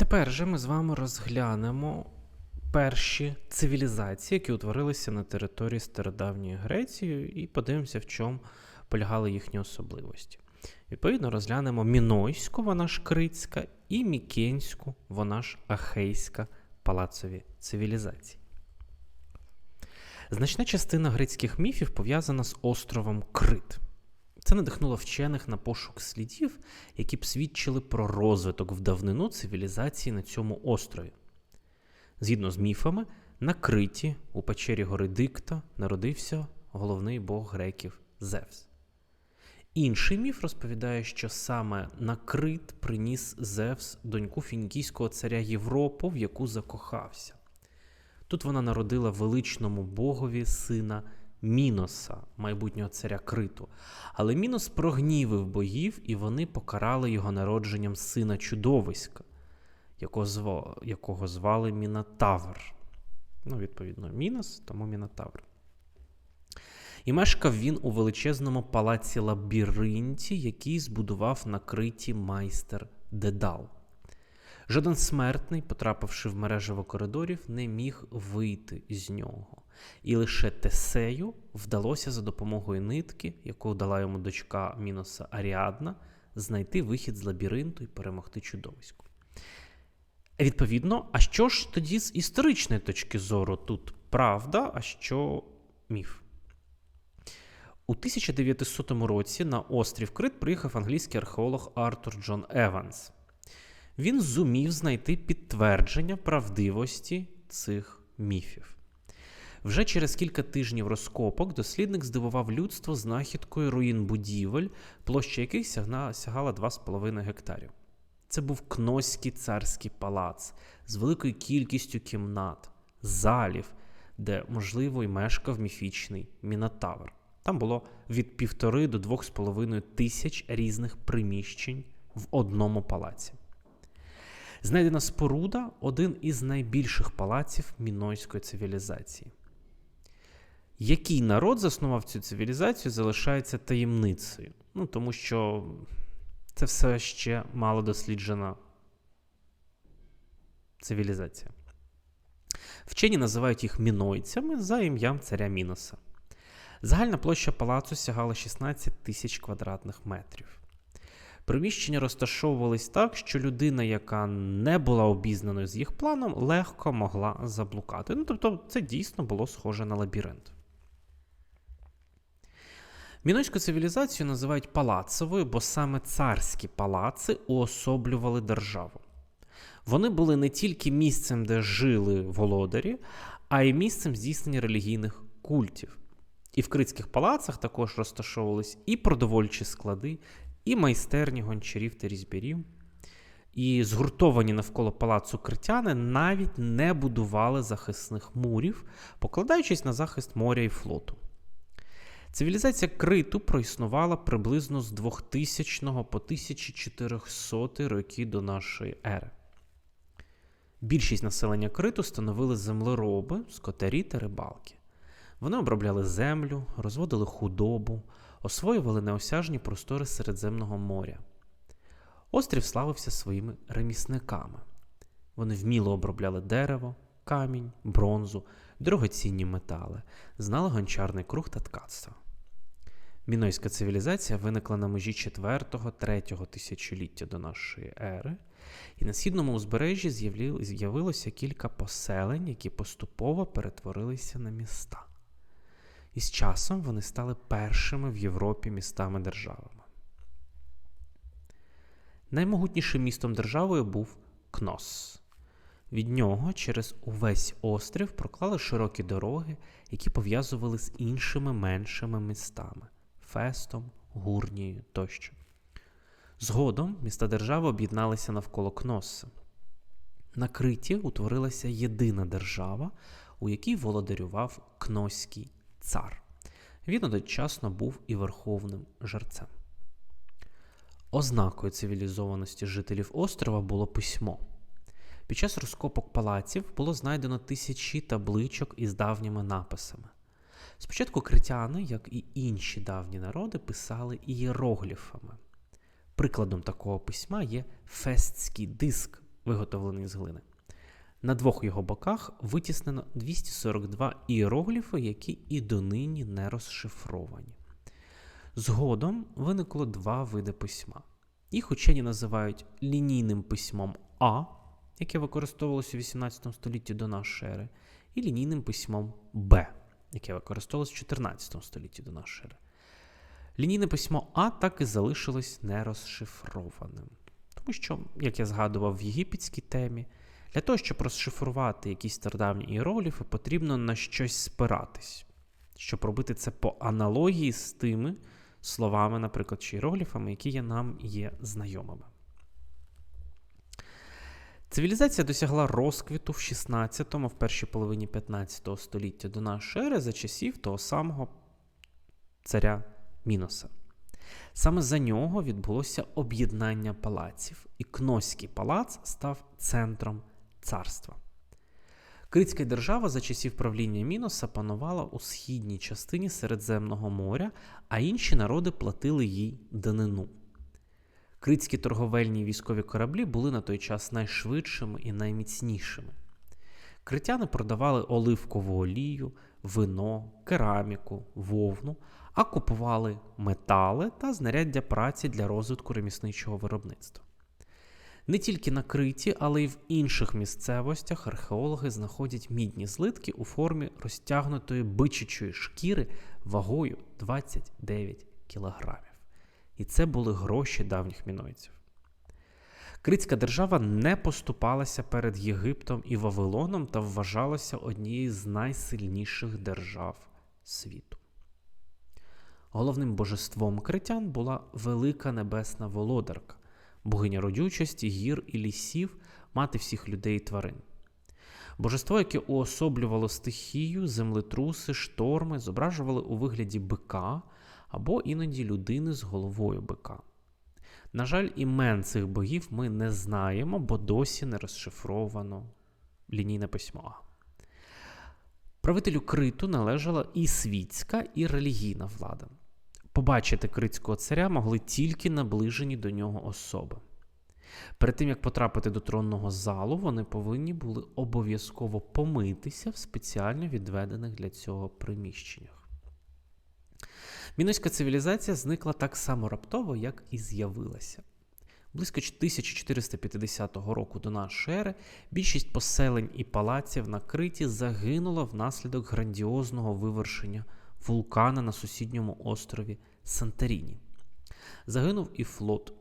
Тепер же ми з вами розглянемо перші цивілізації, які утворилися на території стародавньої Греції, і подивимося, в чому полягали їхні особливості. Відповідно, розглянемо Мінойську, вона ж критська, і Мікенську, вона ж ахейська палацові цивілізації. Значна частина грецьких міфів пов'язана з островом Крит. Це надихнуло вчених на пошук слідів, які б свідчили про розвиток в давнину цивілізації на цьому острові. Згідно з міфами, на Криті у печері гори Дикта народився головний бог греків Зевс. Інший міф розповідає, що саме на Крит приніс Зевс доньку фінікійського царя Європу, в яку закохався. Тут вона народила величному богові сина Міноса, майбутнього царя Криту. Але Мінос прогнівив богів, і вони покарали його народженням сина чудовиська, якого звали, Мінотавр. Ну, відповідно, Мінос, тому Мінотавр. І мешкав він у величезному палаці лабіринті, який збудував на Криті майстер Дедал. Жоден смертний, потрапивши в мережево коридорів, не міг вийти з нього. І лише Тесею вдалося за допомогою нитки, яку дала йому дочка Міноса Аріадна, знайти вихід з лабіринту і перемогти чудовисько. Відповідно, а що ж тоді з історичної точки зору тут правда, а що міф? У 1900 році на острів Крит приїхав англійський археолог Артур Джон Еванс. Він зумів знайти підтвердження правдивості цих міфів. Вже через кілька тижнів розкопок дослідник здивував людство знахідкою руїн будівель, площа яких сягала 2,5 гектарів. Це був Кноський царський палац з великою кількістю кімнат, залів, де, можливо, й мешкав міфічний Мінотавр. Там було від півтори до двох з половиною тисяч різних приміщень в одному палаці. Знайдена споруда один із найбільших палаців мінойської цивілізації. Який народ заснував цю цивілізацію, залишається таємницею. Ну, Тому що це все ще мало досліджена цивілізація. Вчені називають їх мінойцями за ім'ям царя Міноса. Загальна площа палацу сягала 16 тисяч квадратних метрів. Приміщення розташовувались так, що людина, яка не була обізнаною з їх планом, легко могла заблукати. Ну, тобто, це дійсно було схоже на лабіринт. Мінойську цивілізацію називають палацовою, бо саме царські палаци уособлювали державу. Вони були не тільки місцем, де жили володарі, а й місцем здійснення релігійних культів. І в критських палацах також розташовувались і продовольчі склади, і майстерні гончарів та різьбярів. І згуртовані навколо палацу критяни навіть не будували захисних мурів, покладаючись на захист моря і флоту. Цивілізація криту проіснувала приблизно з 2000 по 1400 роки до нашої ери. Більшість населення криту становили землероби, скотарі та рибалки. Вони обробляли землю, розводили худобу, освоювали неосяжні простори Середземного моря. Острів славився своїми ремісниками. Вони вміло обробляли дерево, камінь, бронзу, дорогоцінні метали, знали гончарний круг та ткацтво. Мінойська цивілізація виникла на межі 4-3 тисячоліття до нашої ери, і на східному узбережжі з'явилося кілька поселень, які поступово перетворилися на міста. І з часом вони стали першими в Європі містами-державами. Наймогутнішим містом державою був Кнос. Від нього через увесь острів проклали широкі дороги, які пов'язували з іншими меншими містами Фестом, Гурнією тощо. Згодом міста держави об'єдналися навколо Кноса. На Криті утворилася єдина держава, у якій володарював Кноський цар. Він одночасно був і верховним жерцем. Ознакою цивілізованості жителів острова було письмо. Під час розкопок палаців було знайдено тисячі табличок із давніми написами. Спочатку критяни, як і інші давні народи, писали ієрогліфами. Прикладом такого письма є фестський диск, виготовлений з глини. На двох його боках витіснено 242 іерогліфи, які і донині не розшифровані. Згодом виникло два види письма. Їх учені називають лінійним письмом А, яке використовувалося у 18 столітті до нашої ери, і лінійним письмом Б, яке використовувалося в 14 столітті до нашої ери. Лінійне письмо А так і залишилось нерозшифрованим. Тому що, як я згадував в єгипетській темі, для того, щоб розшифрувати якісь стародавні іерогліфи, потрібно на щось спиратись, щоб робити це по аналогії з тими словами, наприклад, чи іерогліфами, які є нам є знайомими. Цивілізація досягла розквіту в 16-му, в першій половині 15 століття до нашої ери за часів того самого царя Міноса. Саме за нього відбулося об'єднання палаців, і Кноський палац став центром царства. Критська держава за часів правління Міноса панувала у східній частині Середземного моря, а інші народи платили їй данину. Критські торговельні військові кораблі були на той час найшвидшими і найміцнішими. Критяни продавали оливкову олію, вино, кераміку, вовну, а купували метали та знаряддя праці для розвитку ремісничого виробництва. Не тільки на Криті, але й в інших місцевостях археологи знаходять мідні злитки у формі розтягнутої бичачої шкіри вагою 29 кілограмів. І це були гроші давніх мінойців. Критська держава не поступалася перед Єгиптом і Вавилоном та вважалася однією з найсильніших держав світу. Головним божеством критян була велика небесна володарка, богиня родючості, гір і лісів, мати всіх людей і тварин. Божество, яке уособлювало стихію, землетруси, шторми, зображували у вигляді бика або іноді людини з головою бика. На жаль, імен цих богів ми не знаємо, бо досі не розшифровано лінійне письмо. Правителю криту належала і світська, і релігійна влада. Побачити критського царя могли тільки наближені до нього особи. Перед тим, як потрапити до тронного залу, вони повинні були обов'язково помитися в спеціально відведених для цього приміщеннях. Міноська цивілізація зникла так само раптово, як і з'явилася. Близько 1450 року до нашої ери більшість поселень і палаців на Криті загинула внаслідок грандіозного вивершення вулкана на сусідньому острові Санторіні. Загинув і флот,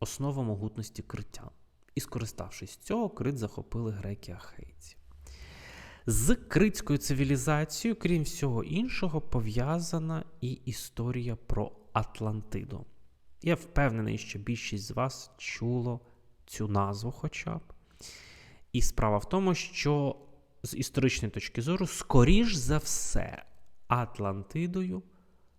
основа могутності критян. І, скориставшись цього, крит захопили греки-ахейці. З критською цивілізацією, крім всього іншого, пов'язана і історія про Атлантиду. Я впевнений, що більшість з вас чуло цю назву хоча б. І справа в тому, що з історичної точки зору, скоріш за все, Атлантидою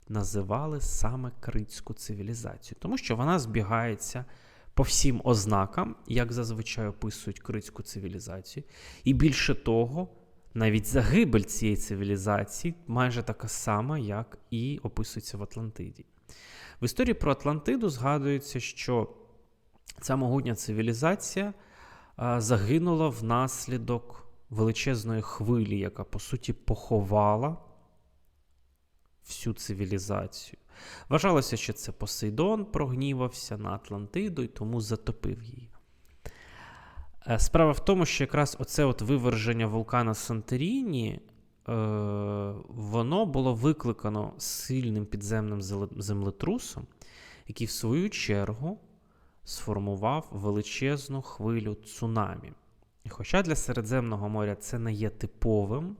називали саме критську цивілізацію, тому що вона збігається по всім ознакам, як зазвичай описують критську цивілізацію. І більше того, навіть загибель цієї цивілізації майже така сама, як і описується в Атлантиді. В історії про Атлантиду згадується, що ця могутня цивілізація загинула внаслідок величезної хвилі, яка, по суті, поховала всю цивілізацію. Вважалося, що це Посейдон прогнівався на Атлантиду і тому затопив її. Е, справа в тому, що якраз оце от виверження вулкана Санторіні, е, воно було викликано сильним підземним землетрусом, який, в свою чергу, сформував величезну хвилю цунамі. Хоча для Середземного моря це не є типовим,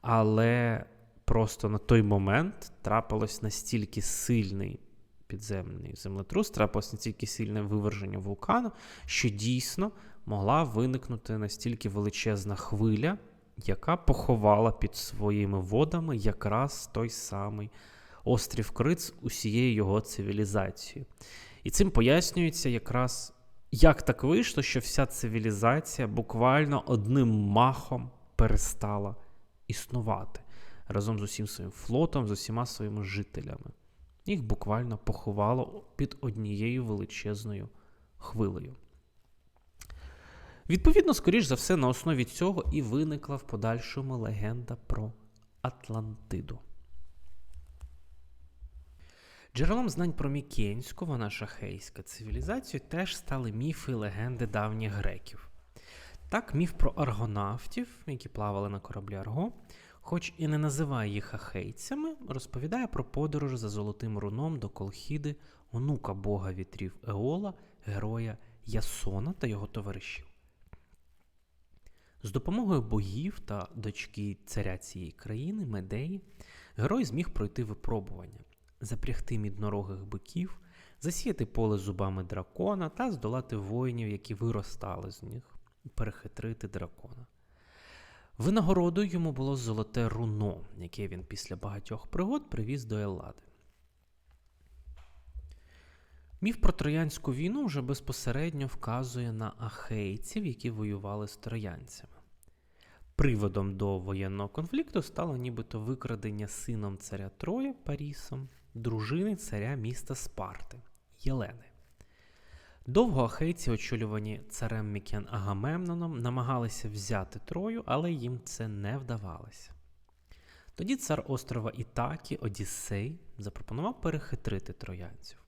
але просто на той момент трапилось настільки сильний підземний землетрус, трапилось настільки сильне виверження вулкану, що дійсно могла виникнути настільки величезна хвиля, яка поховала під своїми водами якраз той самий острів Криц усією його цивілізацією. І цим пояснюється якраз, як так вийшло, що вся цивілізація буквально одним махом перестала існувати разом з усім своїм флотом, з усіма своїми жителями. Їх буквально поховало під однією величезною хвилею. Відповідно, скоріш за все, на основі цього і виникла в подальшому легенда про Атлантиду. Джерелом знань про Мікенську, вона шахейська цивілізацію, теж стали міфи і легенди давніх греків. Так, міф про аргонавтів, які плавали на кораблі Арго, хоч і не називає їх ахейцями, розповідає про подорож за золотим руном до Колхіди, онука бога вітрів Еола, героя Ясона та його товаришів. З допомогою богів та дочки царя цієї країни, Медеї, герой зміг пройти випробування, запрягти міднорогих биків, засіяти поле зубами дракона та здолати воїнів, які виростали з них, перехитрити дракона. Винагородою йому було золоте руно, яке він після багатьох пригод привіз до Еллади. Міф про Троянську війну вже безпосередньо вказує на ахейців, які воювали з троянцями. Приводом до воєнного конфлікту стало нібито викрадення сином царя Троя Парісом, дружини царя міста Спарти Єлени. Довго ахейці, очолювані царем Мікен Агамемноном, намагалися взяти Трою, але їм це не вдавалося. Тоді цар острова Ітакі Одіссей запропонував перехитрити троянців.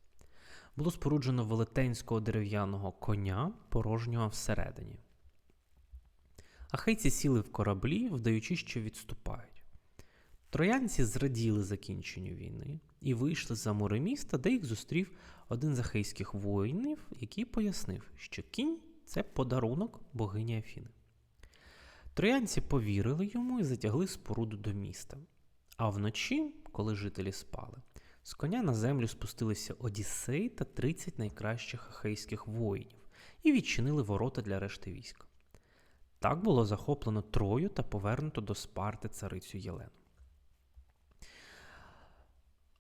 Було споруджено велетенського дерев'яного коня, порожнього всередині. Ахейці сіли в кораблі, вдаючи, що відступають. Троянці зраділи закінченню війни і вийшли за мури міста, де їх зустрів один з ахейських воїнів, який пояснив, що кінь це подарунок богині Афіни. Троянці повірили йому і затягли споруду до міста. А вночі, коли жителі спали, з коня на землю спустилися Одіссей та 30 найкращих ахейських воїнів і відчинили ворота для решти війська. Так було захоплено Трою та повернуто до Спарти царицю Єлену.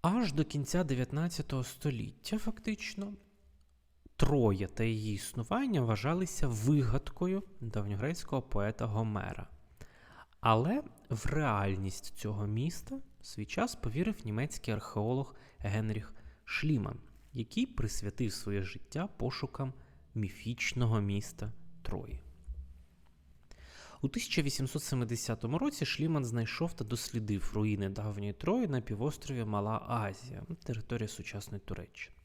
Аж до кінця 19 століття, фактично, Троя та її існування вважалися вигадкою давньогрецького поета Гомера. Але в реальність цього міста в свій час повірив німецький археолог Генріх Шліман, який присвятив своє життя пошукам міфічного міста Трої. У 1870 році Шліман знайшов та дослідив руїни давньої Трої на півострові Мала Азія, територія сучасної Туреччини.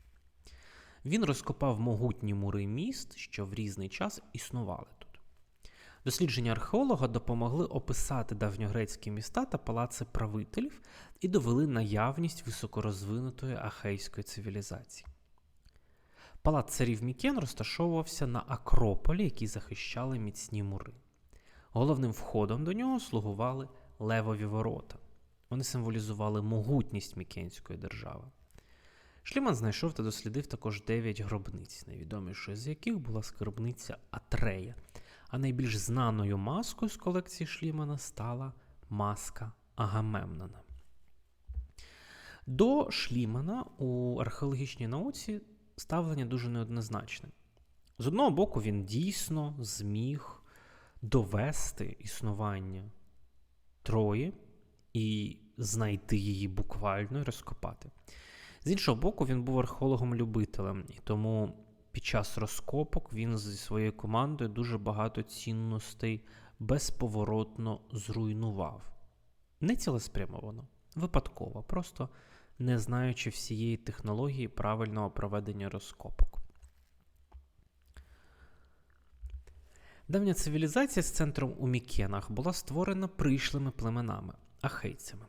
Він розкопав могутні мури міст, що в різний час існували тут. Дослідження археолога допомогли описати давньогрецькі міста та палаци правителів і довели наявність високорозвинутої ахейської цивілізації. Палац царів Мікен розташовувався на Акрополі, які захищали міцні мури. Головним входом до нього слугували левові ворота. Вони символізували могутність Мікенської держави. Шліман знайшов та дослідив також дев'ять гробниць, найвідомішою з яких була скарбниця Атрея. А найбільш знаною маскою з колекції Шлімана стала маска Агамемнона. До Шлімана у археологічній науці ставлення дуже неоднозначне. З одного боку, він дійсно зміг довести існування Трої і знайти її буквально і розкопати. З іншого боку, він був археологом-любителем, і тому під час розкопок він зі своєю командою дуже багато цінностей безповоротно зруйнував. Не цілеспрямовано, випадково, просто не знаючи всієї технології правильного проведення розкопок. Давня цивілізація з центром у Мікенах була створена прийшлими племенами ахейцями.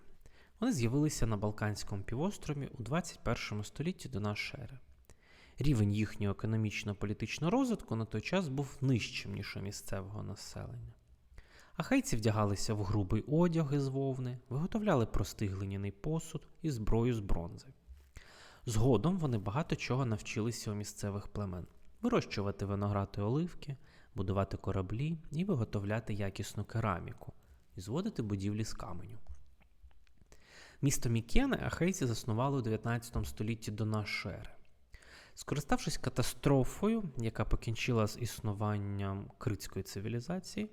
Вони з'явилися на Балканському півострові у 21 столітті до нашої ери. Рівень їхнього економічно-політичного розвитку на той час був нижчим, ніж у місцевого населення. Ахейці вдягалися в грубий одяг із вовни, виготовляли простий глиняний посуд і зброю з бронзи. Згодом вони багато чого навчилися у місцевих племен вирощувати виноград і оливки, будувати кораблі і виготовляти якісну кераміку, і зводити будівлі з каменю. Місто Мікени ахейці заснували у 19 столітті до нашої ери. Скориставшись катастрофою, яка покінчила з існуванням критської цивілізації,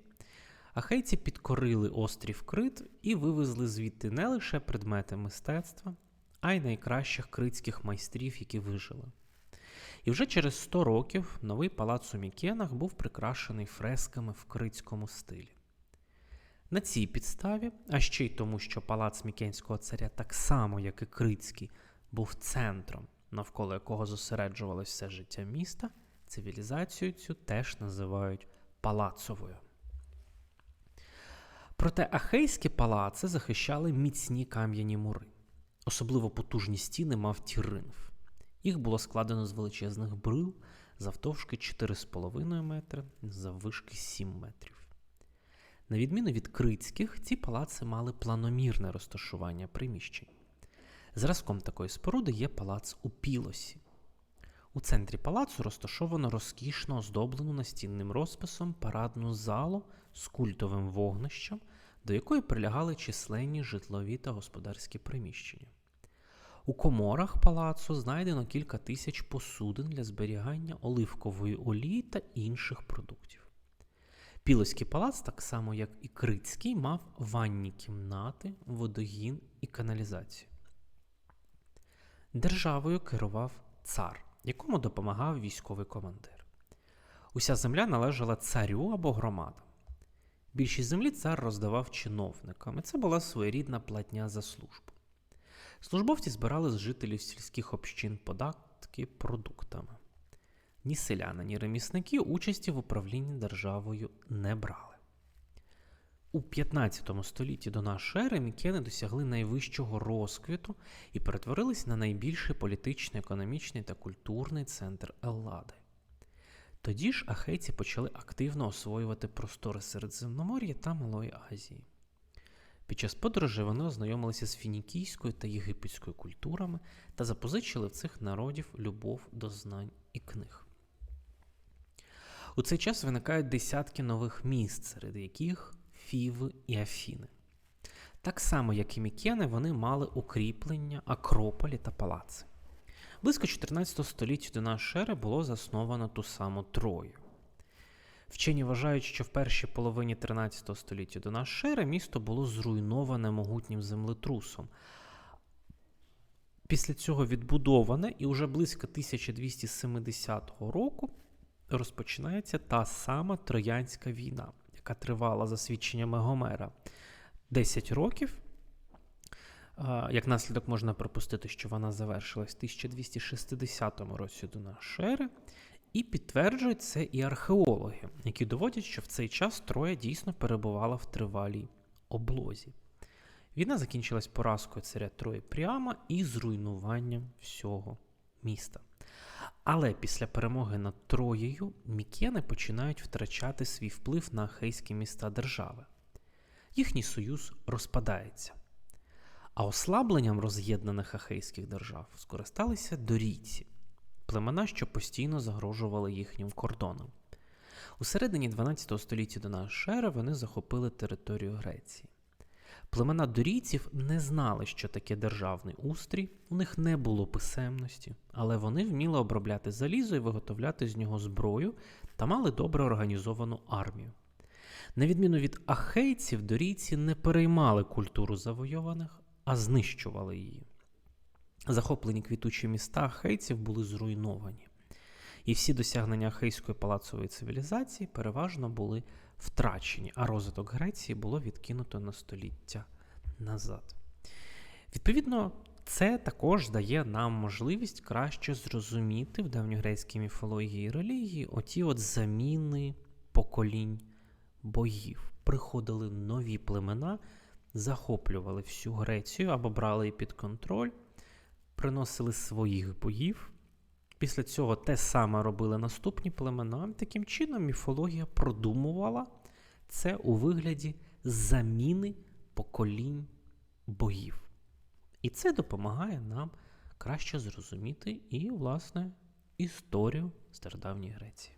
ахейці підкорили острів Крит і вивезли звідти не лише предмети мистецтва, а й найкращих критських майстрів, які вижили. І вже через 100 років новий палац у Мікенах був прикрашений фресками в критському стилі. На цій підставі, а ще й тому, що палац Мікенського царя, так само як і Критський, був центром, навколо якого зосереджувалося все життя міста, цивілізацію цю теж називають палацовою. Проте ахейські палаци захищали міцні кам'яні мури. Особливо потужні стіни мав Тіринф. Їх було складено з величезних брил завтовшки 4,5 метри, заввишки 7 метрів. На відміну від критських, ці палаци мали планомірне розташування приміщень. Зразком такої споруди є палац у Пілосі. У центрі палацу розташовано розкішно оздоблену настінним розписом парадну залу з культовим вогнищем, до якої прилягали численні житлові та господарські приміщення. У коморах палацу знайдено кілька тисяч посудин для зберігання оливкової олії та інших продуктів. Пілоський палац, так само як і Критський, мав ванні кімнати, водогін і каналізацію. Державою керував цар, якому допомагав військовий командир. Уся земля належала царю або громадам. Більшість землі цар роздавав чиновникам, і це була своєрідна платня за службу. Службовці збирали з жителів сільських общин податки продуктами. Ні селяни, ні ремісники участі в управлінні державою не брали. У 15 столітті до нашої ери мікени досягли найвищого розквіту і перетворились на найбільший політичний, економічний та культурний центр Еллади. Тоді ж ахейці почали активно освоювати простори Середземномор'я та Малої Азії. Під час подорожі вони ознайомилися з фінікійською та єгипетською культурами та запозичили в цих народів любов до знань і книг. У цей час виникають десятки нових міст, серед яких Фіви і Афіни. Так само, як і Мікени, вони мали укріплення, акрополі та палаци. Близько 14 століття до нашої ери було засновано ту саму Трою. Вчені вважають, що в першій половині 13 століття до нашої ери місто було зруйноване могутнім землетрусом. Після цього відбудоване і вже близько 1270 року розпочинається та сама Троянська війна, яка тривала за свідченнями Гомера 10 років. Як наслідок можна припустити, що вона завершилась в 1260 році до нашої ери, і підтверджують це і археологи, які доводять, що в цей час Троя дійсно перебувала в тривалій облозі. Війна закінчилась поразкою царя Трої Пріама і зруйнуванням всього міста. Але після перемоги над Троєю мікени починають втрачати свій вплив на ахейські міста держави. Їхній союз розпадається. А ослабленням роз'єднаних ахейських держав скористалися дорійці, племена, що постійно загрожували їхнім кордонам. У середині 12 століття до нашої ери вони захопили територію Греції. Племена дорійців не знали, що таке державний устрій, у них не було писемності, але вони вміли обробляти залізо і виготовляти з нього зброю та мали добре організовану армію. На відміну від ахейців, дорійці не переймали культуру завойованих, а знищували її. Захоплені квітучі міста ахейців були зруйновані, і всі досягнення ахейської палацової цивілізації переважно були втрачені, а розвиток Греції було відкинуто на століття назад. Відповідно, це також дає нам можливість краще зрозуміти в давньогрецькій міфології і релігії оті от заміни поколінь богів. Приходили нові племена, захоплювали всю Грецію або брали її під контроль, приносили своїх богів. Після цього те саме робили наступні племена. Таким чином, міфологія продумувала це у вигляді заміни поколінь богів. І це допомагає нам краще зрозуміти і, власне, історію стародавньої Греції.